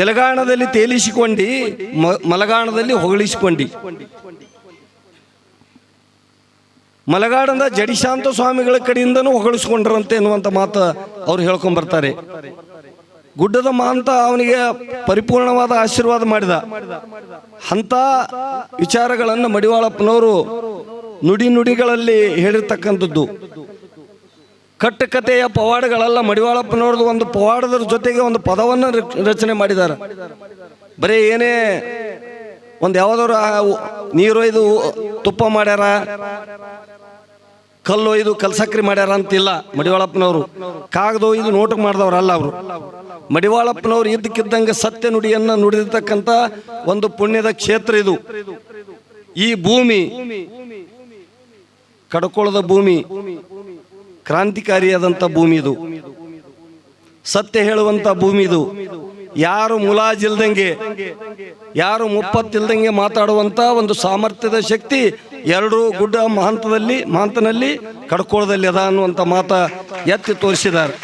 ತೆಲಗಾಣದಲ್ಲಿ ತೇಲಿಸಿಕೊಂಡಿ ಮಲಗಾಣದಲ್ಲಿ ಹೊಗಳಿಸಿಕೊಂಡಿ. ಮಲಗಾಡದ ಜಡಿಶಾಂತ ಸ್ವಾಮಿಗಳ ಕಡೆಯಿಂದನೂ ಹೊಗಳಿಸ್ಕೊಂಡ್ರಂತೆ ಎನ್ನುವಂಥ ಮಾತು ಅವ್ರು ಹೇಳ್ಕೊಂಡ್ ಬರ್ತಾರೆ ಗುಡ್ಡದ ಮಾಂತ ಅವನಿಗೆ ಪರಿಪೂರ್ಣವಾದ ಆಶೀರ್ವಾದ ಮಾಡಿದ. ಅಂಥ ವಿಚಾರಗಳನ್ನು ಮಡಿವಾಳಪ್ಪನವರು ನುಡಿ ನುಡಿಗಳಲ್ಲಿ ಹೇಳಿರ್ತಕ್ಕಂಥದ್ದು. ಕಟ್ಟಕತೆಯ ಪವಾಡಗಳೆಲ್ಲ ಮಡಿವಾಳಪ್ಪನವ್ರದ್ದು ಒಂದು ಪವಾಡದ ಜೊತೆಗೆ ಒಂದು ಪದವನ್ನು ರಚನೆ ಮಾಡಿದ್ದಾರೆ. ಬರೀ ಏನೇ ಒಂದು ಯಾವುದಾದ್ರು ಒಯ್ದು ತುಪ್ಪ ಮಾಡ್ಯಾರ ಕಲ್ಲು ಇದು ಕಲ್ಸಕ್ರಿ ಮಾಡ್ಯಾರ ಅಂತಿಲ್ಲ ಮಡಿವಾಳಪ್ಪನವರು. ಕಾಗದ ನೋಟ ನೋಟಕ್ಕೆ ಮಾಡಿದವರಲ್ಲ ಅವರು. ಮಡಿವಾಳಪ್ಪನವರು ಇದ್ದಕ್ಕಿದ್ದಂಗೆ ಸತ್ಯ ನುಡಿಯನ್ನು ನುಡಿದಿರ್ತಕ್ಕಂಥ ಒಂದು ಪುಣ್ಯದ ಕ್ಷೇತ್ರ ಇದು. ಈ ಭೂಮಿ, ಕಡ್ಕೊಳ್ಳದ ಭೂಮಿ ಕ್ರಾಂತಿಕಾರಿಯಾದಂಥ ಭೂಮಿ ಇದು ಸತ್ಯ ಹೇಳುವಂತ ಭೂಮಿ ಇದು ಯಾರು ಮುಲಾಜಿಲ್ದಂಗೆ, ಯಾರು ಮುಪ್ಪತ್ತಿಲ್ದಂಗೆ ಮಾತಾಡುವಂತ ಒಂದು ಸಾಮರ್ಥ್ಯದ ಶಕ್ತಿ ಎರಡು ಗುಡ್ಡ ಮಹಂತದಲ್ಲಿ, ಮಹಂತನಲ್ಲಿ, ಕಡ್ಕೋಳದಲ್ಲಿ ಅದ ಅನ್ನುವಂಥ ಮಾತ ಎತ್ತಿ ತೋರಿಸಿದ್ದಾರೆ.